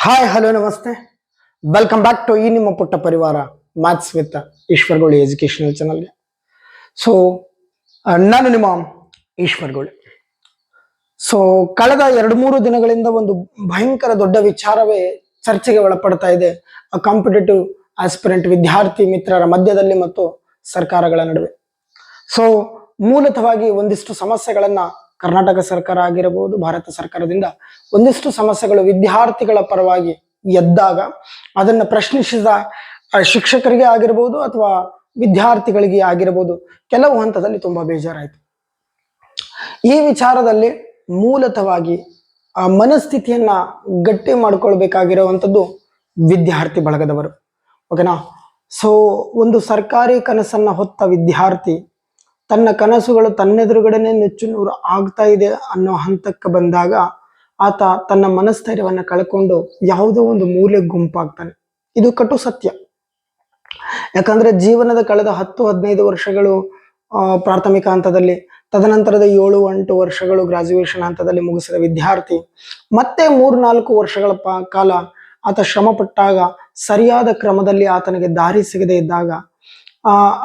Hi, hello, ನಮಸ್ತೆ. Welcome back to ಈ ನಿಮ್ಮ ಪುಟ್ಟ ಪರಿವಾರ ಮ್ಯಾಥ್ಸ್ ವಿತ್ ಈಶ್ವರ್ಗೋಳಿ ಎಜುಕೇಶನಲ್ ಚಾನಲ್ಗೆ ಸೊ ನಾನು ನಿಮ್ಮ ಈಶ್ವರ್ಗೋಳಿ ಸೊ ಕಳೆದ ಎರಡು ಮೂರು ದಿನಗಳಿಂದ ಒಂದು ಭಯಂಕರ ದೊಡ್ಡ ವಿಚಾರವೇ ಚರ್ಚೆಗೆ ಒಳಪಡ್ತಾ ಇದೆ. ಕಾಂಪಿಟೇಟಿವ್ ಆಸ್ಪಿರೆಂಟ್ ವಿದ್ಯಾರ್ಥಿ ಮಿತ್ರರ ಮಧ್ಯದಲ್ಲಿ ಮತ್ತು ಸರ್ಕಾರಗಳ ನಡುವೆ. ಸೊ ಮೂಲತವಾಗಿ ಒಂದಿಷ್ಟು ಸಮಸ್ಯೆಗಳನ್ನ ಕರ್ನಾಟಕ ಸರ್ಕಾರ ಆಗಿರಬಹುದು, ಭಾರತ ಸರ್ಕಾರದಿಂದ ಒಂದಿಷ್ಟು ಸಮಸ್ಯೆಗಳು ವಿದ್ಯಾರ್ಥಿಗಳ ಪರವಾಗಿ ಎದ್ದಾಗ ಅದನ್ನು ಪ್ರಶ್ನಿಸಿದ ಶಿಕ್ಷಕರಿಗೆ ಆಗಿರ್ಬೋದು ಅಥವಾ ವಿದ್ಯಾರ್ಥಿಗಳಿಗೆ ಆಗಿರಬಹುದು, ಕೆಲವು ಹಂತದಲ್ಲಿ ತುಂಬಾ ಬೇಜಾರಾಯಿತು. ಈ ವಿಚಾರದಲ್ಲಿ ಮೂಲತವಾಗಿ, ಆ, ಮನಸ್ಥಿತಿಯನ್ನ ಗಟ್ಟಿ ಮಾಡ್ಕೊಳ್ಬೇಕಾಗಿರುವಂಥದ್ದು ವಿದ್ಯಾರ್ಥಿ ಬಳಗದವರು. ಓಕೆನಾ? ಸೊ ಒಂದು ಸರ್ಕಾರಿ ಕನಸನ್ನ ಹೊತ್ತ ವಿದ್ಯಾರ್ಥಿ ತನ್ನ ಕನಸುಗಳು ತನ್ನೆದುರುಗಡೆನೆ ನುಚ್ಚು ನೂರು ಆಗ್ತಾ ಇದೆ ಅನ್ನೋ ಹಂತಕ್ಕೆ ಬಂದಾಗ ಆತ ತನ್ನ ಮನಸ್ಥೈರ್ಯವನ್ನು ಕಳ್ಕೊಂಡು ಯಾವುದೋ ಒಂದು ಮೂಲೆ ಗುಂಪಾಗ್ತಾನೆ. ಇದು ಕಟು ಸತ್ಯ. ಯಾಕಂದ್ರೆ ಜೀವನದ ಕಳೆದ ಹತ್ತು, ಹದಿನೈದು ವರ್ಷಗಳು ಪ್ರಾಥಮಿಕ ಹಂತದಲ್ಲಿ, ತದನಂತರದ ಏಳು, ಎಂಟು ವರ್ಷಗಳು ಗ್ರಾಜುಯೇಷನ್ ಹಂತದಲ್ಲಿ ಮುಗಿಸಿದ ವಿದ್ಯಾರ್ಥಿ, ಮತ್ತೆ ಮೂರ್ನಾಲ್ಕು ವರ್ಷಗಳ ಕಾಲ ಆತ ಶ್ರಮ ಪಟ್ಟಾಗ ಸರಿಯಾದ ಕ್ರಮದಲ್ಲಿ ಆತನಿಗೆ ದಾರಿ ಸಿಗದೆ ಇದ್ದಾಗ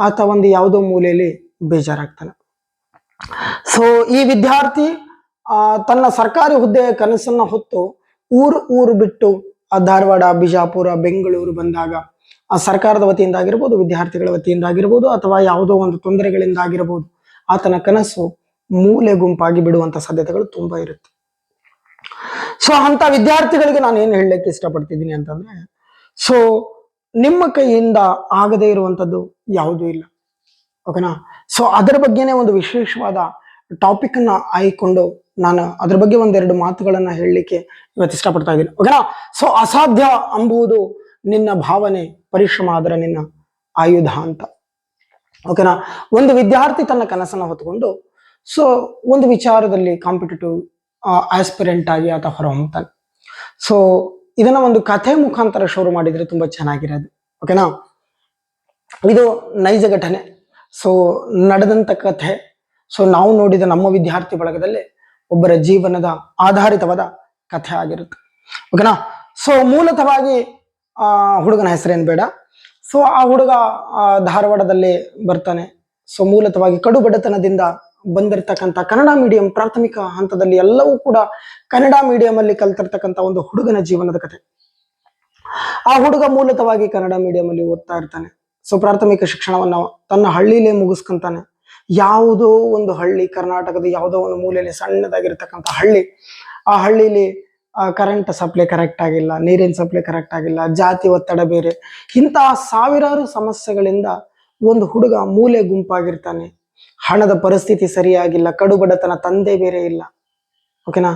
ಆತ ಒಂದು ಯಾವುದೋ ಮೂಲೆಯಲ್ಲಿ ಬೇಜಾರಾಗ್ತಾನೆ. ಸೊ ಈ ವಿದ್ಯಾರ್ಥಿ ತನ್ನ ಸರ್ಕಾರಿ ಹುದ್ದೆಯ ಕನಸನ್ನ ಹೊತ್ತು ಊರು ಊರು ಬಿಟ್ಟು ಧಾರವಾಡ, ಬಿಜಾಪುರ, ಬೆಂಗಳೂರು ಬಂದಾಗ, ಆ ಸರ್ಕಾರದ ವತಿಯಿಂದ ಆಗಿರ್ಬೋದು, ವಿದ್ಯಾರ್ಥಿಗಳ ವತಿಯಿಂದ ಆಗಿರ್ಬೋದು, ಅಥವಾ ಯಾವುದೋ ಒಂದು ತೊಂದರೆಗಳಿಂದ ಆಗಿರಬಹುದು ಆತನ ಕನಸು ಮೂಲೆ ಗುಂಪಾಗಿ ಬಿಡುವಂತ ಸಾಧ್ಯತೆಗಳು ತುಂಬಾ ಇರುತ್ತೆ. ಸೊ ಅಂತ ವಿದ್ಯಾರ್ಥಿಗಳಿಗೆ ನಾನು ಏನು ಹೇಳಲಿಕ್ಕೆ ಇಷ್ಟಪಡ್ತಿದ್ದೀನಿ ಅಂತಂದ್ರೆ ಸೊ ನಿಮ್ಮ ಕೈಯಿಂದ ಆಗದೇ ಇರುವಂತದ್ದು ಯಾವುದೂ ಇಲ್ಲ. ಓಕೆನಾ ಸೊ ಅದರ ಬಗ್ಗೆನೇ ಒಂದು ವಿಶೇಷವಾದ ಟಾಪಿಕ್ ಅನ್ನ ಆಯ್ಕೊಂಡು ನಾನು ಅದ್ರ ಬಗ್ಗೆ ಒಂದೆರಡು ಮಾತುಗಳನ್ನ ಹೇಳಲಿಕ್ಕೆ ಇವತ್ತು ಇಷ್ಟಪಡ್ತಾ ಇದ್ದೀನಿ. ಓಕೆನಾ ಸೊ ಅಸಾಧ್ಯ ಅಂಬುವುದು ನಿನ್ನ ಭಾವನೆ, ಪರಿಶ್ರಮ ಆದ್ರೆ ನಿನ್ನ ಆಯುಧ ಅಂತ. ಓಕೆನಾ ಒಂದು ವಿದ್ಯಾರ್ಥಿ ತನ್ನ ಕನಸನ್ನ ಹೊತ್ಕೊಂಡು ಸೊ ಒಂದು ವಿಚಾರದಲ್ಲಿ ಕಾಂಪಿಟೇಟಿವ್ ಆಸ್ಪಿರೆಂಟ್ ಆಗಿ ಆತ ಹೊರಹೊಮ್ತಾನೆ. ಸೊ ಇದನ್ನ ಒಂದು ಕಥೆ ಮುಖಾಂತರ ಶುರು ಮಾಡಿದ್ರೆ ತುಂಬಾ ಚೆನ್ನಾಗಿರೋದು. ಓಕೆನಾ ಇದು ನೈಜ ಘಟನೆ. ಸೊ ನಡೆದಂತ ಕಥೆ. ಸೊ ನಾವು ನೋಡಿದ ನಮ್ಮ ವಿದ್ಯಾರ್ಥಿ ಬಳಗದಲ್ಲಿ ಒಬ್ಬರ ಜೀವನದ ಆಧಾರಿತವಾದ ಕಥೆ ಆಗಿರುತ್ತೆ. ಓಕೆನಾ ಸೊ ಮೂಲತವಾಗಿ, ಆ, ಹುಡುಗನ ಹೆಸರೇನು ಬೇಡ. ಸೊ ಆ ಹುಡುಗ ಧಾರವಾಡದಲ್ಲಿ ಬರ್ತಾನೆ. ಸೊ ಮೂಲತವಾಗಿ ಕಡು ಬಡತನದಿಂದ ಬಂದಿರತಕ್ಕಂಥ ಕನ್ನಡ ಮೀಡಿಯಂ ಪ್ರಾಥಮಿಕ ಹಂತದಲ್ಲಿ ಎಲ್ಲವೂ ಕೂಡ ಕನ್ನಡ ಮೀಡಿಯಂ ಅಲ್ಲಿ ಕಲ್ತಿರ್ತಕ್ಕಂಥ ಒಂದು ಹುಡುಗನ ಜೀವನದ ಕಥೆ. ಆ ಹುಡುಗ ಮೂಲತವಾಗಿ ಕನ್ನಡ ಮೀಡಿಯಂ ಅಲ್ಲಿ ಓದ್ತಾ ಇರ್ತಾನೆ. ಸೊ ಪ್ರಾಥಮಿಕ ಶಿಕ್ಷಣವನ್ನು ತನ್ನ ಹಳ್ಳಿಲೇ ಮುಗಿಸ್ಕೊಂತಾನೆ. ಯಾವುದೋ ಒಂದು ಹಳ್ಳಿ, ಕರ್ನಾಟಕದ ಯಾವುದೋ ಒಂದು ಮೂಲೆಯಲ್ಲಿ ಸಣ್ಣದಾಗಿರ್ತಕ್ಕಂಥ ಹಳ್ಳಿ, ಆ ಹಳ್ಳಿಲಿ ಕರೆಂಟ್ ಸಪ್ಲೈ ಕರೆಕ್ಟ್ ಆಗಿಲ್ಲ, ನೀರಿನ ಸಪ್ಲೈ ಕರೆಕ್ಟ್ ಆಗಿಲ್ಲ, ಜಾತಿ ಒತ್ತಡ ಬೇರೆ ಇಂತಹ ಸಾವಿರಾರು ಸಮಸ್ಯೆಗಳಿಂದ ಒಂದು ಹುಡುಗ ಮೂಲೆ ಗುಂಪಾಗಿರ್ತಾನೆ. ಹಣದ ಪರಿಸ್ಥಿತಿ ಸರಿಯಾಗಿಲ್ಲ, ಕಡುಬಡತನ ತಂದೆ ಬೇರೆ ಇಲ್ಲ. ಓಕೆನಾ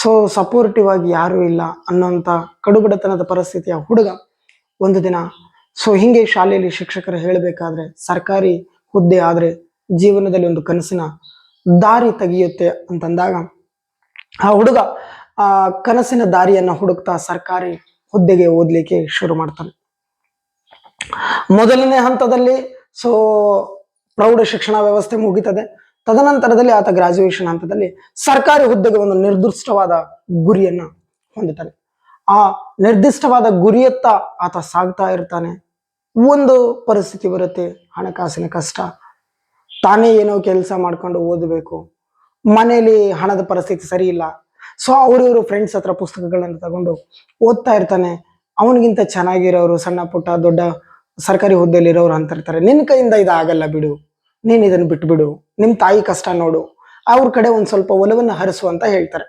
ಸೊ ಸಪೋರ್ಟಿವ್ ಆಗಿ ಯಾರೂ ಇಲ್ಲ ಅನ್ನೋಂಥ ಕಡುಬಡತನದ ಪರಿಸ್ಥಿತಿಯ ಹುಡುಗ ಒಂದು ದಿನ ಸೊ ಹಿಂಗೆ ಶಾಲೆಯಲ್ಲಿ ಶಿಕ್ಷಕರು ಹೇಳಬೇಕಾದ್ರೆ, ಸರ್ಕಾರಿ ಹುದ್ದೆ ಆದ್ರೆ ಜೀವನದಲ್ಲಿ ಒಂದು ಕನಸಿನ ದಾರಿ ತೆಗೆಯುತ್ತೆ ಅಂತಂದಾಗ, ಆ ಹುಡುಗ, ಆ ಕನಸಿನ ದಾರಿಯನ್ನ ಹುಡುಕ್ತಾ ಸರ್ಕಾರಿ ಹುದ್ದೆಗೆ ಓದ್ಲಿಕ್ಕೆ ಶುರು ಮಾಡ್ತಾನೆ. ಮೊದಲನೇ ಹಂತದಲ್ಲಿ ಸೊ ಪ್ರೌಢ ಶಿಕ್ಷಣ ವ್ಯವಸ್ಥೆ ಮುಗಿತದೆ. ತದನಂತರದಲ್ಲಿ ಆತ ಗ್ರಾಜುಯೇಷನ್ ಹಂತದಲ್ಲಿ ಸರ್ಕಾರಿ ಹುದ್ದೆಗೆ ಒಂದು ನಿರ್ದಿಷ್ಟವಾದ ಗುರಿಯನ್ನ ಹೊಂದುತ್ತಾನೆ ಆ ನಿರ್ದಿಷ್ಟವಾದ ಗುರಿಯತ್ತ ಆತ ಸಾಗ್ತಾ ಇರ್ತಾನೆ. ಒಂದು ಪರಿಸ್ಥಿತಿ ಬರುತ್ತೆ ಹಣಕಾಸಿನ ಕಷ್ಟ. ತಾನೇ ಏನೋ ಕೆಲಸ ಮಾಡ್ಕೊಂಡು ಓದಬೇಕು. ಮನೆಯಲ್ಲಿ ಹಣದ ಪರಿಸ್ಥಿತಿ ಸರಿ ಇಲ್ಲ. ಸೊ ಅವ್ರ ಫ್ರೆಂಡ್ಸ್ ಹತ್ರ ಪುಸ್ತಕಗಳನ್ನು ತಗೊಂಡು ಓದ್ತಾ ಇರ್ತಾನೆ. ಅವನಿಗಿಂತ ಚೆನ್ನಾಗಿರೋರು, ಸಣ್ಣ ಪುಟ್ಟ, ದೊಡ್ಡ ಸರ್ಕಾರಿ ಹುದ್ದೆಯಲ್ಲಿರೋರು ಅಂತ ಇರ್ತಾರೆ. ನಿನ್ನ ಕೈಯಿಂದ ಇದಾಗಲ್ಲ ಬಿಡು. ನೀನು ಇದನ್ನು ಬಿಟ್ಬಿಡು. ನಿಮ್ ತಾಯಿ ಕಷ್ಟ ನೋಡು. ಅವ್ರ ಕಡೆ ಒಂದು ಸ್ವಲ್ಪ ಒಲವನ್ನು ಹರಿಸು ಅಂತ ಹೇಳ್ತಾರೆ.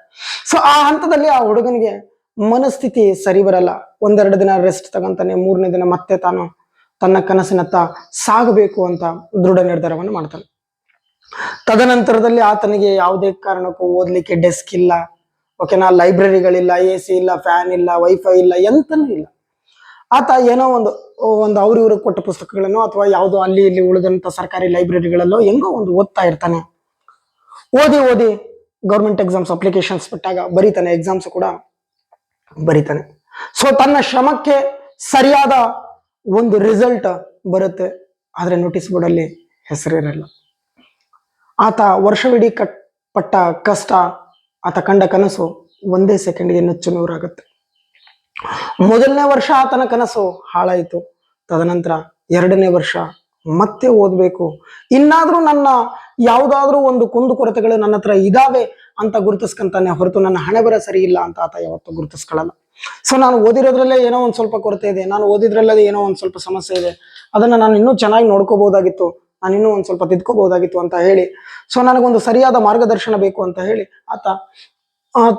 ಸೊ ಆ ಹಂತದಲ್ಲಿ ಆ ಹುಡುಗನಿಗೆ ಮನಸ್ಥಿತಿ ಸರಿ ಬರಲ್ಲ. ಒಂದೆರಡು ದಿನ ರೆಸ್ಟ್ ತಗೊಂತಾನೆ, ಮೂರನೇ ದಿನ ಮತ್ತೆ ತಾನು ತನ್ನ ಕನಸಿನತ್ತ ಸಾಗಬೇಕು ಅಂತ ದೃಢ ನಿರ್ಧಾರವನ್ನು ಮಾಡ್ತಾನೆ. ತದನಂತರದಲ್ಲಿ ಆತನಿಗೆ ಯಾವುದೇ ಕಾರಣಕ್ಕೂ ಓದಲಿಕ್ಕೆ ಡೆಸ್ಕ್ ಇಲ್ಲ. ಓಕೆನಾ ಲೈಬ್ರರಿಗಳಿಲ್ಲ, ಎ ಸಿ ಇಲ್ಲ, ಫ್ಯಾನ್ ಇಲ್ಲ, ವೈಫೈ ಇಲ್ಲ, ಎಂತನೂ ಇಲ್ಲ. ಆತ ಏನೋ ಒಂದು ಒಂದು ಅವ್ರ ಇವ್ರಿಗೆ ಕೊಟ್ಟ ಪುಸ್ತಕಗಳನ್ನು ಅಥವಾ ಯಾವುದೋ ಅಲ್ಲಿ ಇಲ್ಲಿ ಉಳಿದಂತ ಸರ್ಕಾರಿ ಲೈಬ್ರರಿಗಳಲ್ಲೋ ಹೆಂಗೋ ಒಂದು ಓದ್ತಾ ಇರ್ತಾನೆ. ಓದಿ ಓದಿ ಗೌರ್ಮೆಂಟ್ ಎಕ್ಸಾಮ್ಸ್ ಅಪ್ಲಿಕೇಶನ್ಸ್ ಬಿಟ್ಟಾಗ ಬರೀತಾನೆ ಎಕ್ಸಾಮ್ಸ್ ಕೂಡ ಬರೀತಾನೆ. ಸೊ ತನ್ನ ಶ್ರಮಕ್ಕೆ ಸರಿಯಾದ ಒಂದು ರಿಸಲ್ಟ್ ಬರುತ್ತೆ, ಆದರೆ ನೋಟಿಸ್ ಬೋರ್ಡ್ ಅಲ್ಲಿ ಹೆಸರಿರಲ್ಲ ಆತ ವರ್ಷವಿಡೀ ಕಟ್, ಪಟ್ಟ ಕಷ್ಟ, ಆತ ಕಂಡ ಕನಸು ಒಂದೇ ಸೆಕೆಂಡ್ಗೆ ನುಚ್ಚು ನೂರಾಗುತ್ತೆ. ಮೊದಲನೇ ವರ್ಷ ಆತನ ಕನಸು ಹಾಳಾಯಿತು. ತದನಂತರ ಎರಡನೇ ವರ್ಷ ಮತ್ತೆ ಓದಬೇಕು. ಇನ್ನಾದರೂ ನನ್ನ ಯಾವುದಾದ್ರೂ ಒಂದು ಕುಂದುಕೊರತೆಗಳು ನನ್ನ ಹತ್ರ ಇದಾವೆ ಅಂತ ಗುರುತಿಸ್ಕೊಂತಾನೆ ಹೊರತು ನನ್ನ ಹಣೆ ಬರ ಸರಿ ಇಲ್ಲ ಅಂತ ಆತ ಯಾವತ್ತೂ ಗುರುತಿಸ್ಕೊಳ್ಳಲ್ಲ. ಸೊ ನಾನು ಓದಿರೋದ್ರಲ್ಲೇ ಏನೋ ಒಂದು ಸ್ವಲ್ಪ ಕೊರತೆ ಇದೆ. ನಾನು ಓದಿದ್ರಲ್ಲದೆ ಏನೋ ಒಂದು ಸ್ವಲ್ಪ ಸಮಸ್ಯೆ ಇದೆ. ಅದನ್ನ ನಾನು ಇನ್ನೂ ಚೆನ್ನಾಗಿ ನೋಡ್ಕೋಬಹುದಾಗಿತ್ತು. ನಾನು ಇನ್ನೂ ಒಂದು ಸ್ವಲ್ಪ ತಿದ್ಕೋಬಹುದಾಗಿತ್ತು ಅಂತ ಹೇಳಿ. ಸೊ ನನಗೊಂದು ಸರಿಯಾದ ಮಾರ್ಗದರ್ಶನ ಬೇಕು ಅಂತ ಹೇಳಿ ಆತ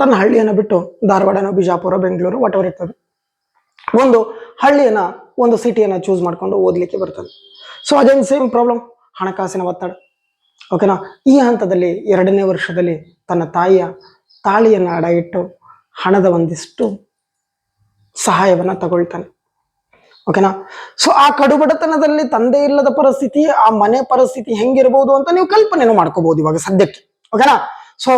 ತನ್ನ ಹಳ್ಳಿಯನ್ನು ಬಿಟ್ಟು ಧಾರವಾಡನೋ ಬಿಜಾಪುರ ಬೆಂಗಳೂರು ವಾಟ್ ಎವರ್ ಇರ್ತದೆ. ಒಂದು ಹಳ್ಳಿಯನ್ನ, ಒಂದು ಸಿಟಿಯನ್ನ ಚೂಸ್ ಮಾಡ್ಕೊಂಡು ಓದಲಿಕ್ಕೆ ಬರ್ತದೆ. ಸೊ ಅದೇನು ಸೇಮ್ ಪ್ರಾಬ್ಲಮ್ ಹಣಕಾಸಿನ ಒತ್ತಡ. ಓಕೆನಾ ಈ ಹಂತದಲ್ಲಿ ಎರಡನೇ ವರ್ಷದಲ್ಲಿ ತನ್ನ ತಾಯಿಯ ತಾಳಿಯನ್ನು ಅಡ ಇಟ್ಟು ಹಣದ ಒಂದಿಷ್ಟು ಸಹಾಯವನ್ನ ತಗೊಳ್ತಾನೆ. ಓಕೆನಾ ಸೊ ಆ ಕಡುಬಡತನದಲ್ಲಿ ತಂದೆ ಇಲ್ಲದ ಪರಿಸ್ಥಿತಿ, ಆ ಮನೆ ಪರಿಸ್ಥಿತಿ ಹೆಂಗಿರ್ಬೋದು ಅಂತ ನೀವು ಕಲ್ಪನೆನೂ ಮಾಡ್ಕೋಬಹುದು ಇವಾಗ ಸದ್ಯಕ್ಕೆ. ಓಕೆನಾ ಸೊ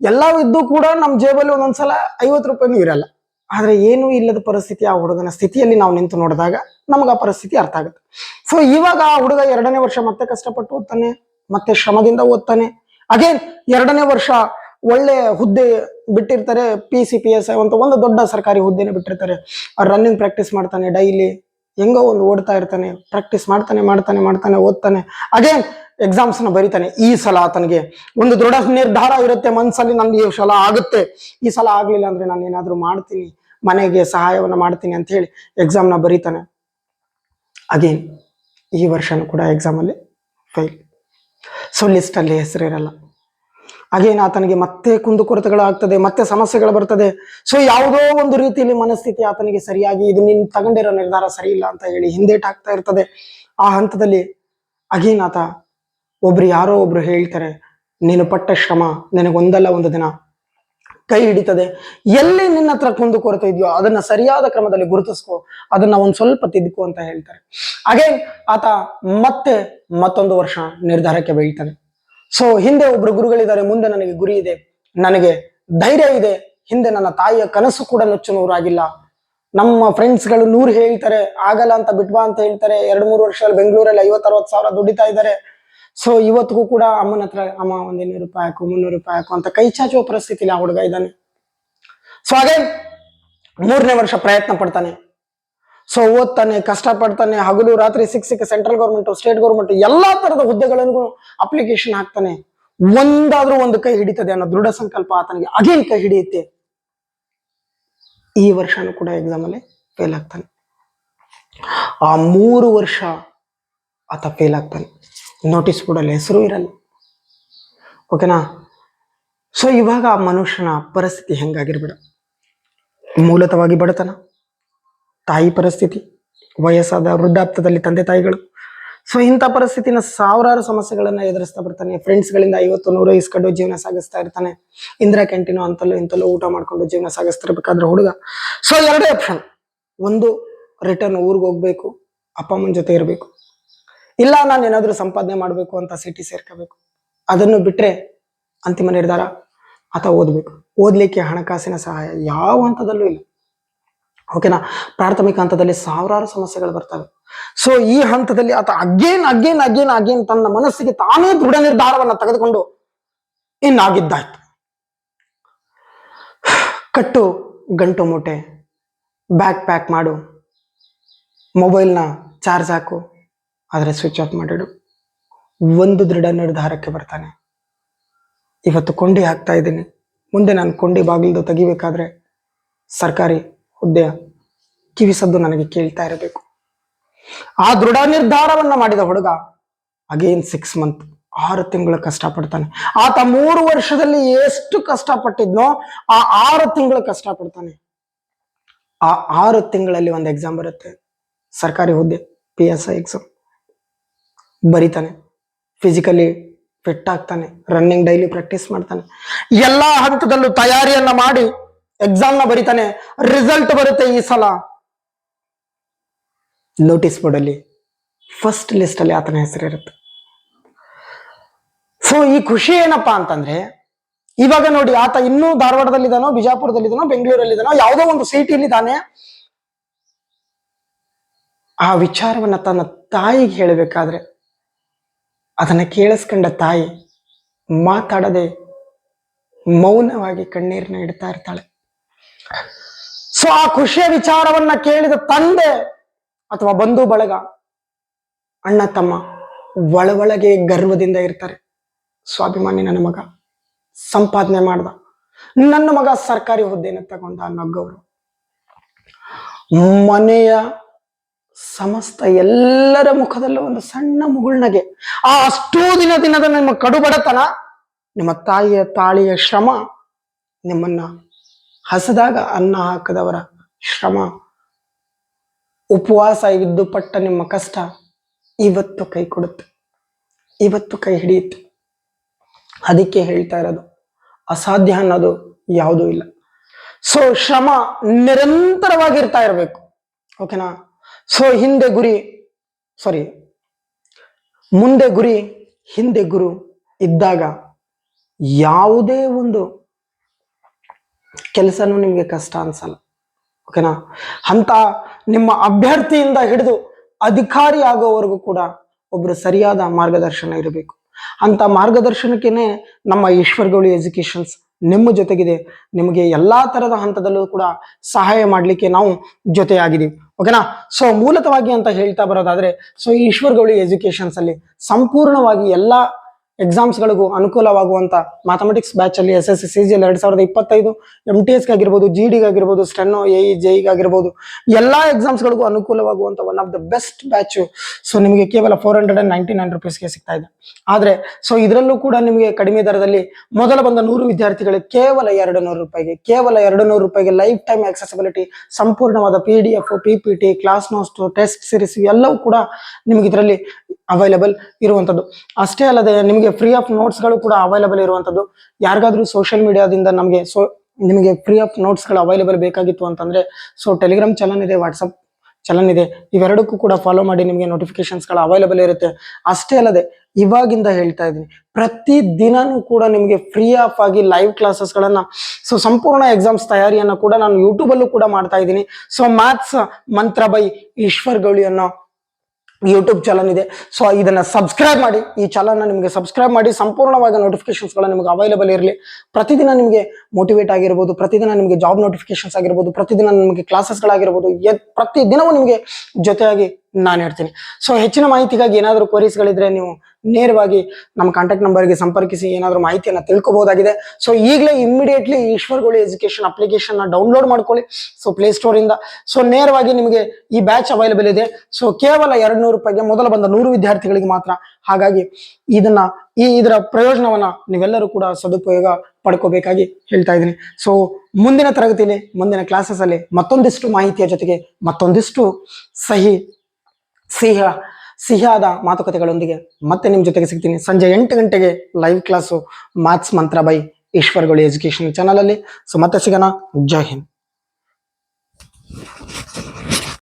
ಎಲ್ಲ ಇದ್ದು ಕೂಡ ನಮ್ಮ ಜೇಬಲ್ಲಿ ಒಂದೊಂದ್ಸಲ ಐವತ್ತು ರೂಪಾಯಿನೂ ಇರಲ್ಲ. ಆದ್ರೆ ಏನೂ ಇಲ್ಲದ ಪರಿಸ್ಥಿತಿ ಆ ಹುಡುಗನ ಸ್ಥಿತಿಯಲ್ಲಿ ನಾವು ನಿಂತು ನೋಡಿದಾಗ ನಮಗೆ ಆ ಪರಿಸ್ಥಿತಿ ಅರ್ಥ ಆಗುತ್ತೆ. ಸೊ ಇವಾಗ ಆ ಹುಡುಗ ಎರಡನೇ ವರ್ಷ ಮತ್ತೆ ಕಷ್ಟಪಟ್ಟು ಓದ್ತಾನೆ, ಮತ್ತೆ ಶ್ರಮದಿಂದ ಓದ್ತಾನೆ. ಅಗೇನ್ ಎರಡನೇ ವರ್ಷ ಒಳ್ಳೆ ಹುದ್ದೆ ಬಿಟ್ಟಿರ್ತಾರೆ ಪಿ ಸಿ ಪಿ ಎಸ್ ಅಂತ ಒಂದು ದೊಡ್ಡ ಸರ್ಕಾರಿ ಹುದ್ದೆನೇ ಬಿಟ್ಟಿರ್ತಾರೆ. ಅವ್ರು ರನ್ನಿಂಗ್ ಪ್ರಾಕ್ಟೀಸ್ ಮಾಡ್ತಾನೆ ಡೈಲಿ ಹೆಂಗೋ ಒಂದು ಓಡ್ತಾ ಇರ್ತಾನೆ ಪ್ರಾಕ್ಟೀಸ್ ಮಾಡ್ತಾನೆ ಮಾಡ್ತಾನೆ ಮಾಡ್ತಾನೆ, ಓದ್ತಾನೆ. ಅಗೇನ್ ಎಕ್ಸಾಮ್ಸ್ನ ಬರೀತಾನೆ. ಈ ಸಲ ಆತನಿಗೆ ಒಂದು ದೃಢ ನಿರ್ಧಾರ ಇರುತ್ತೆ ಮನ್ಸಲ್ಲಿ ನನ್ಗೆ ಈ ಸಲ ಆಗುತ್ತೆ. ಈ ಸಲ ಆಗ್ಲಿಲ್ಲ ಅಂದ್ರೆ ನಾನು ಏನಾದ್ರೂ ಮಾಡ್ತೀನಿ, ಮನೆಗೆ ಸಹಾಯವನ್ನು ಮಾಡ್ತೀನಿ ಅಂತ ಹೇಳಿ ಎಕ್ಸಾಮ್ನ ಬರೀತಾನೆ. ಅಗೇನ್ ಈ ವರ್ಷನೂ ಕೂಡ ಎಕ್ಸಾಮ್ ಅಲ್ಲಿ ಫೈಲ್ ಸೊ ಲಿಸ್ಟಲ್ಲಿ ಹೆಸರಿರಲ್ಲ ಅಗೇನ್ ಆತನಿಗೆ ಮತ್ತೆ ಕುಂದುಕೊರತೆಗಳು ಆಗ್ತದೆ ಮತ್ತೆ ಸಮಸ್ಯೆಗಳು ಬರ್ತದೆ. ಸೊ ಯಾವುದೋ ಒಂದು ರೀತಿಯಲ್ಲಿ ಮನಸ್ಥಿತಿ ಆತನಿಗೆ ಸರಿಯಾಗಿ ಇದು ನೀನ್ ತಗೊಂಡಿರೋ ನಿರ್ಧಾರ ಸರಿ ಇಲ್ಲ ಅಂತ ಹೇಳಿ ಹಿಂದೇಟಾಗ್ತಾ ಇರ್ತದೆ. ಆ ಹಂತದಲ್ಲಿ ಅಗೇನ್ ಆತ ಒಬ್ರು ಯಾರೋ ಒಬ್ರು ಹೇಳ್ತಾರೆ, ನೀನು ಪಟ್ಟ ಶ್ರಮ ನಿನಗೊಂದಲ್ಲ ಒಂದು ದಿನ ಕೈ ಹಿಡಿತದೆ. ಎಲ್ಲಿ ನಿನ್ನ ಹತ್ರ ಕುಂದು ಕೊರತೆ ಇದೆಯೋ ಅದನ್ನ ಸರಿಯಾದ ಕ್ರಮದಲ್ಲಿ ಗುರುತಿಸ್ಕೋ, ಅದನ್ನ ಒಂದ್ ಸ್ವಲ್ಪ ತಿದ್ಕೋ ಅಂತ ಹೇಳ್ತಾರೆ. ಅಗೇನ್ ಆತ ಮತ್ತೆ ಮತ್ತೊಂದು ವರ್ಷ ನಿರ್ಧಾರಕ್ಕೆ ಬೀಳ್ತಾನೆ. ಸೊ ಹಿಂದೆ ಒಬ್ರು ಗುರುಗಳಿದ್ದಾರೆ, ಮುಂದೆ ನನಗೆ ಗುರಿ ಇದೆ. ನನಗೆ ಧೈರ್ಯ ಇದೆ. ಹಿಂದೆ ನನ್ನ ತಾಯಿಯ ಕನಸು ಕೂಡ ನುಚ್ಚು ನೂರಾಗಿಲ್ಲ ನಮ್ಮ ಫ್ರೆಂಡ್ಸ್ಗಳು ನೂರು ಹೇಳ್ತಾರೆ, ಆಗಲ್ಲ ಅಂತ ಬಿಟ್ಬಾ ಅಂತ ಹೇಳ್ತಾರೆ. ಎರಡು ಮೂರು ವರ್ಷದಲ್ಲಿ ಬೆಂಗಳೂರಲ್ಲಿ ಐವತ್ತರವತ್ತು ಸಾವಿರ ದುಡಿತಾ ಇದ್ದಾರೆ. ಸೊ ಇವತ್ತಿಗೂ ಕೂಡ ಅಮ್ಮನ ಹತ್ರ, ಅಮ್ಮ, ಒಂದ್ ಇನ್ನೂರು ರೂಪಾಯಿ ಹಾಕು, ಮುನ್ನೂರು ರೂಪಾಯಿ ಹಾಕು ಅಂತ ಕೈ ಚಾಚುವ ಪರಿಸ್ಥಿತಿಲಿ ಆ ಹುಡುಗ ಇದ್ದಾನೆ. ಸೊ ಹಾಗೆ ಮೂರನೇ ವರ್ಷ ಪ್ರಯತ್ನ ಪಡ್ತಾನೆ. ಸೊ ಓದ್ತಾನೆ, ಕಷ್ಟಪಡ್ತಾನೆ, ಹಗಲು, ರಾತ್ರಿ ಸಿಕ್ಕ ಸಿಕ್ಕ ಸೆಂಟ್ರಲ್ ಗೌರ್ಮೆಂಟ್ ಸ್ಟೇಟ್ ಗೌರ್ಮೆಂಟ್ ಎಲ್ಲಾ ತರದ ಹುದ್ದೆಗಳನ್ನು ಅಪ್ಲಿಕೇಶನ್ ಹಾಕ್ತಾನೆ. ಒಂದಾದ್ರೂ ಒಂದು ಕೈ ಹಿಡಿತದೆ ಅನ್ನೋ ದೃಢ ಸಂಕಲ್ಪ ಆತನಿಗೆ ಅಗೇನ್ ಕೈ ಹಿಡಿಯುತ್ತೆ. ಈ ವರ್ಷನೂ ಕೂಡ ಎಕ್ಸಾಮ್ ಅಲ್ಲಿ ಫೇಲ್ ಆಗ್ತಾನೆ. ಆ ಮೂರು ವರ್ಷ ಆತ ಫೇಲ್ ಆಗ್ತಾನೆ. ನೋಟಿಸ್ ಬೋರ್ಡಲ್ಲಿ ಹೆಸರು ಇರಲ್ಲ. ಓಕೆನಾ ಸೊ ಇವಾಗ ಆ ಮನುಷ್ಯನ ಪರಿಸ್ಥಿತಿ ಹೆಂಗಾಗಿರ್ಬೇಡ. ಮೂಲತವಾಗಿ ಬಡತನ. ತಾಯಿ ಪರಿಸ್ಥಿತಿ, ವಯಸ್ಸಾದ ವೃದ್ಧಾಪ್ತದಲ್ಲಿ ತಂದೆ ತಾಯಿಗಳು. ಸೊ ಇಂಥ ಪರಿಸ್ಥಿತಿನ ಸಾವಿರಾರು ಸಮಸ್ಯೆಗಳನ್ನ ಎದುರಿಸ್ತಾ ಬರ್ತಾನೆ. ಫ್ರೆಂಡ್ಸ್ಗಳಿಂದ ಐವತ್ತು, ನೂರು ಇಸ್ಕೊಂಡು ಜೀವನ ಸಾಗಿಸ್ತಾ ಇರ್ತಾನೆ. ಇಂದಿರಾ ಕ್ಯಾಂಟೀನು ಅಂತಲ್ಲೂ ಇಂತಲೂ ಊಟ ಮಾಡ್ಕೊಂಡು ಜೀವನ ಸಾಗಿಸ್ತಿರ್ಬೇಕಾದ್ರೆ ಹುಡುಗ. ಸೊ ಎರಡೇ ಆಪ್ಷನ್ ಒಂದು ರಿಟರ್ನ್ ಊರಿಗೆ ಹೋಗ್ಬೇಕು, ಅಪ್ಪ ಅಮ್ಮನ ಜೊತೆ ಇರಬೇಕು. ಇಲ್ಲ, ನಾನು ಏನಾದ್ರೂ ಸಂಪಾದನೆ ಮಾಡಬೇಕು ಅಂತ ಸಿಟಿ ಸೇರ್ಕೋಬೇಕು. ಅದನ್ನು ಬಿಟ್ರೆ ಅಂತಿಮ ನಿರ್ಧಾರ ಆತ ಓದ್ಬೇಕು. ಓದಲಿಕ್ಕೆ ಹಣಕಾಸಿನ ಸಹಾಯ ಯಾವ ಹಂತದಲ್ಲೂ ಇಲ್ಲ. ಓಕೆನಾ? ಪ್ರಾಥಮಿಕ ಹಂತದಲ್ಲಿ ಸಾವಿರಾರು ಸಮಸ್ಯೆಗಳು ಬರ್ತವೆ. ಸೊ ಈ ಹಂತದಲ್ಲಿ ಆತ ಅಗೇನ್ ಅಗೇನ್ ಅಗೇನ್ ಅಗೇನ್ ತನ್ನ ಮನಸ್ಸಿಗೆ ತಾನೇ ದೃಢ ನಿರ್ಧಾರವನ್ನು ತೆಗೆದುಕೊಂಡು ಇನ್ನಾಗಿದ್ದಾಯ್ತು ಕಟ್ಟು ಗಂಟು ಮೂಟೆ ಬ್ಯಾಗ್ ಪ್ಯಾಕ್ ಮಾಡು ಮೊಬೈಲ್ನ ಚಾರ್ಜ್ ಹಾಕು, ಆದರೆ ಸ್ವಿಚ್ ಆಫ್ ಮಾಡಿಡು. ಒಂದು ದೃಢ ನಿರ್ಧಾರಕ್ಕೆ ಬರ್ತಾನೆ. ಇವತ್ತು ಕೊಂಡಿ ಹಾಕ್ತಾ ಇದ್ದೀನಿ. ಮುಂದೆ ನಾನು ಕೊಂಡಿ ಬಾಗಿಲ್ದು ತೆಗಿಬೇಕಾದ್ರೆ ಸರ್ಕಾರಿ ಹುದ್ದೆಯ ಕಿವಿಸದ್ದು ನನಗೆ ಕೇಳ್ತಾ ಇರಬೇಕು. ಆ ದೃಢ ನಿರ್ಧಾರವನ್ನ ಮಾಡಿದ ಹುಡುಗ ಅಗೇನ್ ಸಿಕ್ಸ್ ಮಂತ್ ಆರು ತಿಂಗಳು ಕಷ್ಟಪಡ್ತಾನೆ. ಆತ ಮೂರು ವರ್ಷದಲ್ಲಿ ಎಷ್ಟು ಕಷ್ಟಪಟ್ಟಿದ್ನೋ ಆ ಆರು ತಿಂಗಳು ಕಷ್ಟಪಡ್ತಾನೆ. ಆ ಆರು ತಿಂಗಳಲ್ಲಿ ಒಂದು ಎಕ್ಸಾಮ್ ಬರುತ್ತೆ. ಸರ್ಕಾರಿ ಹುದ್ದೆ ಪಿ ಎಸ್ ಐ ಎಕ್ಸಾಮ್ ಬರಿತಾನೆ. ಫಿಸಿಕಲಿ ಫಿಟ್ ಆಗ್ತಾನೆ. ರನ್ನಿಂಗ್ ಡೈಲಿ ಪ್ರಾಕ್ಟೀಸ್ ಮಾಡ್ತಾನೆ. ಎಲ್ಲಾ ಹಂತದಲ್ಲೂ ತಯಾರಿಯನ್ನ ಮಾಡಿ ಎಕ್ಸಾಮ್ನ ಬರೀತಾನೆ ರಿಸಲ್ಟ್ ಬರುತ್ತೆ ಈ ಸಲ. ನೋಟಿಸ್ ಬೋರ್ಡ್ ಅಲ್ಲಿ ಫಸ್ಟ್ ಲಿಸ್ಟ್ ಅಲ್ಲಿ ಆತನ ಹೆಸರು ಇರುತ್ತೆ. ಸೊ ಈ ಖುಷಿ ಏನಪ್ಪಾ ಅಂತಂದ್ರೆ, ಇವಾಗ ನೋಡಿ ಆತ ಇನ್ನೂ ಧಾರವಾಡದಲ್ಲಿದ್ದಾನೋ, ಬಿಜಾಪುರದಲ್ಲಿದ್ದಾನೋ, ಬೆಂಗಳೂರಲ್ಲಿದ್ದಾನೋ, ಯಾವುದೋ ಒಂದು ಸಿಟಿಲಿ ಇದ್ದಾನೆ ಆ ವಿಚಾರವನ್ನ ತನ್ನ ತಾಯಿಗೆ ಹೇಳಬೇಕಾದ್ರೆ, ಅದನ್ನ ಕೇಳಿಸ್ಕೊಂಡ ತಾಯಿ ಮಾತಾಡದೆ ಮೌನವಾಗಿ ಕಣ್ಣೀರನ್ನ ಇಡ್ತಾ ಇರ್ತಾಳೆ. ಸೊ ಆ ಖುಷಿಯ ವಿಚಾರವನ್ನ ಕೇಳಿದ ತಂದೆ ಅಥವಾ ಬಂಧು ಬಳಗ, ಅಣ್ಣ, ತಮ್ಮ ಒಳ ಒಳಗೆ ಗರ್ವದಿಂದ ಇರ್ತಾರೆ. ಸ್ವಾಭಿಮಾನಿ ನನ್ನ ಮಗ, ಸಂಪಾದನೆ ಮಾಡ್ದ. ನನ್ನ ಮಗ ಸರ್ಕಾರಿ ಹುದ್ದೆನ ತಗೊಂಡ ಗೌರವ ಮನೆಯ ಸಮಸ್ತ ಎಲ್ಲರ ಮುಖದಲ್ಲೂ ಒಂದು ಸಣ್ಣ ಮುಗುಳ್ನಗೆ ಆ ಅಷ್ಟೂ ದಿನ ದಿನದ ನಿಮ್ಮ ಕಡುಬಡತನ, ನಿಮ್ಮ ತಾಯಿಯ ತಾಳಿಯ ಶ್ರಮ ನಿಮ್ಮನ್ನ ಹಸದಾಗ ಅನ್ನ ಹಾಕದವರ ಶ್ರಮ. ಉಪವಾಸ ಇದ್ದು ಪಟ್ಟ ನಿಮ್ಮ ಕಷ್ಟ ಇವತ್ತು ಕೈ ಕೊಡುತ್ತೆ. ಇವತ್ತು ಕೈ ಹಿಡಿಯುತ್ತೆ. ಅದಕ್ಕೆ ಹೇಳ್ತಾ ಇರೋದು, ಅಸಾಧ್ಯ ಅನ್ನೋದು ಯಾವುದೂ ಇಲ್ಲ. ಸೊ ಶ್ರಮ ನಿರಂತರವಾಗಿರ್ತಾ ಇರಬೇಕು. ಓಕೆನಾ ಸೊ ಹಿಂದೆ ಗುರಿ ಸಾರಿ ಮುಂದೆ ಗುರಿ, ಹಿಂದೆ ಗುರು ಇದ್ದಾಗ ಯಾವುದೇ ಒಂದು ಕೆಲಸನೂ ನಿಮಗೆ ಕಷ್ಟ ಅನ್ಸಲ್ಲ. ಓಕೆನಾ? ಅಂತ ನಿಮ್ಮ ಅಭ್ಯರ್ಥಿಯಿಂದ ಹಿಡಿದು ಅಧಿಕಾರಿ ಆಗೋವರೆಗೂ ಕೂಡ ಒಬ್ರು ಸರಿಯಾದ ಮಾರ್ಗದರ್ಶನ ಇರಬೇಕು. ಅಂತ ಮಾರ್ಗದರ್ಶನಕ್ಕೇನೆ ನಮ್ಮ ಈಶ್ವರ್ಗೌಳಿ ಎಜುಕೇಶನ್ಸ್ ನಿಮ್ಮ ಜೊತೆಗಿದೆ. ನಿಮಗೆ ಎಲ್ಲಾ ತರದ ಹಂತದಲ್ಲೂ ಕೂಡ ಸಹಾಯ ಮಾಡ್ಲಿಕ್ಕೆ ನಾವು ಜೊತೆಯಾಗಿದ್ದೀವಿ. ಓಕೆನಾ? ಸೊ ಮೂಲತವಾಗಿ ಅಂತ ಹೇಳ್ತಾ ಬರೋದಾದ್ರೆ ಸೊ ಈಶ್ವರ್ಗೌಳಿ ಎಜುಕೇಶನ್ಸ್ ಅಲ್ಲಿ ಸಂಪೂರ್ಣವಾಗಿ ಎಲ್ಲಾ ಎಕ್ಸಾಮ್ಸ್ಗಳಿಗೂ ಅನುಕೂಲವಾಗುವಂತ ಮ್ಯಾಥಮೆಟಿಕ್ಸ್ ಬ್ಯಾಚ್ ಅಲ್ಲಿ ಎಸ್ ಎಸ್ ಸಿ ಜಿ ಎರಡ್ ಸಾವಿರದ ಇಪ್ಪತ್ತೈದು ಎಂ ಟಿ ಎಸ್ ಆಗಿರ್ಬೋದು ಜಿ ಡಿ ಆಗಿರ್ಬೋದು ಸ್ಟೆನ್ ಎ ಜೆ ಆಗಿರ್ಬೋದು ಎಲ್ಲಾ ಎಕ್ಸಾಮ್ಸ್ಗಳಿಗೂ ಅನುಕೂಲವಾಗುವಂತ one of the best batch so ನಿಮಗೆ ಕೇವಲ four hundred and ninety nine ರುಪೀಸ್ಗೆ ಸಿಗ್ತಾ ಇದೆ. ಆದ್ರೆ ಸೊ ಇದರಲ್ಲೂ ಕೂಡ ನಿಮಗೆ ಕಡಿಮೆ ದರದಲ್ಲಿ ಮೊದಲ ಬಂದ ನೂರು ವಿದ್ಯಾರ್ಥಿಗಳಿಗೆ ಕೇವಲ ಎರಡು ನೂರು ರೂಪಾಯಿಗೆ, ಕೇವಲ ಎರಡು ನೂರು ರೂಪಾಯಿಗೆ ಲೈಫ್ ಟೈಮ್ ಆಕ್ಸೆಸಿಬಿಲಿಟಿ ಸಂಪೂರ್ಣವಾದ P D F P class notes test series ಎಲ್ಲವೂ ಕೂಡ ನಿಮಗೆ ಇದರಲ್ಲಿ ಅವೈಲಬಲ್ ಇರುವಂಥದ್ದು ಅಷ್ಟೇ ಅಲ್ಲದೆ ನಿಮಗೆ ಫ್ರೀ ಆಫ್ ನೋಟ್ಸ್ಗಳು ಕೂಡ ಅವೈಲಬಲ್ ಇರುವಂಥದ್ದು ಯಾರಿಗಾದ್ರೂ ಸೋಷಿಯಲ್ ಮೀಡಿಯಾದಿಂದ ನಮಗೆ ಸೊ ನಿಮಗೆ ಫ್ರೀ ಆಫ್ ನೋಟ್ಸ್ಗಳು ಅವೈಲಬಲ್ ಬೇಕಾಗಿತ್ತು ಅಂತಂದರೆ ಸೊ ಟೆಲಿಗ್ರಾಮ್ ಚಲನ್ ಇದೆ ವಾಟ್ಸಪ್ ಚಲನ್ ಇದೆ. ಇವೆರಡಕ್ಕೂ ಕೂಡ ಫಾಲೋ ಮಾಡಿ ನಿಮಗೆ ನೋಟಿಫಿಕೇಶನ್ಸ್ಗಳು ಅವೈಲಬಲ್ ಇರುತ್ತೆ. ಅಷ್ಟೇ ಅಲ್ಲದೆ, ಇವಾಗಿಂದ ಹೇಳ್ತಾ ಇದ್ದೀನಿ, ಪ್ರತಿ ದಿನನೂ ಕೂಡ ನಿಮಗೆ ಫ್ರೀ ಆಫ್ ಆಗಿ ಲೈವ್ ಕ್ಲಾಸಸ್ಗಳನ್ನು ಸೊ ಸಂಪೂರ್ಣ ಎಕ್ಸಾಮ್ಸ್ ತಯಾರಿಯನ್ನು ಕೂಡ ನಾನು ಯೂಟ್ಯೂಬಲ್ಲೂ ಕೂಡ ಮಾಡ್ತಾ ಇದ್ದೀನಿ. So maths Mantra by Eshwar Gouli ಅನ್ನೋ ಯೂಟ್ಯೂಬ್ ಚಾನಲ್ ಇದೆ. ಸೊ ಇದನ್ನ ಸಬ್ಸ್ಕ್ರೈಬ್ ಮಾಡಿ. ಈ ಚಾನಲ್ನ ನಿಮಗೆ ಸಬ್ಸ್ಕ್ರೈಬ್ ಮಾಡಿ. ಸಂಪೂರ್ಣವಾಗಿ ನೋಟಿಫಿಕೇಶನ್ಸ್ಗಳು ನಿಮಗೆ ಅವೈಲೇಬಲ್ ಇರಲಿ. ಪ್ರತಿದಿನ ನಿಮಗೆ ಮೋಟಿವೇಟ್ ಆಗಿರ್ಬೋದು, ಪ್ರತಿದಿನ ನಿಮಗೆ ಜಾಬ್ ನೋಟಿಫಿಕೇಶನ್ಸ್ ಆಗಿರ್ಬೋದು, ಪ್ರತಿದಿನ ನಿಮಗೆ ಕ್ಲಾಸಸ್ಗಳಾಗಿರ್ಬೋದು ಎದ್ ಪ್ರತಿ ದಿನವೂ ನಿಮಗೆ ಜೊತೆಯಾಗಿ ನಾನು ಹೇಳ್ತೀನಿ. ಸೊ ಹೆಚ್ಚಿನ ಮಾಹಿತಿಗಾಗಿ ಏನಾದರೂ ಕ್ವರೀಸ್ಗಳಿದ್ರೆ ನೀವು ನೇರವಾಗಿ ನಮ್ಮ ಕಾಂಟ್ಯಾಕ್ಟ್ ನಂಬರ್ಗೆ ಸಂಪರ್ಕಿಸಿ, ಏನಾದರೂ ಮಾಹಿತಿಯನ್ನು ತಿಳ್ಕೊಬಹುದಾಗಿದೆ ಸೊ ಈಗಲೇ ಇಮಿಡಿಯೇಟ್ಲಿ ಈಶ್ವರ್ಗೋಳಿ ಎಜುಕೇಶನ್ ಅಪ್ಲಿಕೇಶನ್ನ ಡೌನ್ಲೋಡ್ ಮಾಡ್ಕೊಳ್ಳಿ. ಸೊ ಪ್ಲೇಸ್ಟೋರಿಂದ ಸೊ ನೇರವಾಗಿ ನಿಮಗೆ ಈ ಬ್ಯಾಚ್ ಅವೈಲಬಲ್ ಇದೆ. ಸೊ ಕೇವಲ ಎರಡು ನೂರು ರೂಪಾಯಿಗೆ ಮೊದಲ ಬಂದ ನೂರು ವಿದ್ಯಾರ್ಥಿಗಳಿಗೆ ಮಾತ್ರ ಹಾಗಾಗಿ ಇದನ್ನ ಈ ಇದರ ಪ್ರಯೋಜನವನ್ನ ನೀವೆಲ್ಲರೂ ಕೂಡ ಸದುಪಯೋಗ ಪಡ್ಕೋಬೇಕಾಗಿ ಹೇಳ್ತಾ ಇದ್ದೀನಿ. ಸೊ ಮುಂದಿನ ತರಗತಿಯಲ್ಲಿ ಮುಂದಿನ ಕ್ಲಾಸಸ್ ಅಲ್ಲಿ ಮತ್ತೊಂದಿಷ್ಟು ಮಾಹಿತಿಯ ಜೊತೆಗೆ ಮತ್ತೊಂದಿಷ್ಟು ಸಹಿ ಸಿಹ ಸಿಹಿಯಾದ ಮಾತುಕತೆಗಳೊಂದಿಗೆ ಮತ್ತೆ ನಿಮ್ಮ ಜೊತೆಗೆ ಸಿಗ್ತೀನಿ. ಸಂಜೆ ಎಂಟು ಗಂಟೆಗೆ live class maths Mantra by ಈಶ್ವರ್ಗಳು education ಚಾನಲಲ್ಲಿ ಸೊ ಮತ್ತೆ ಸಿಗೋಣ. ಜೈ ಹಿಂದ್.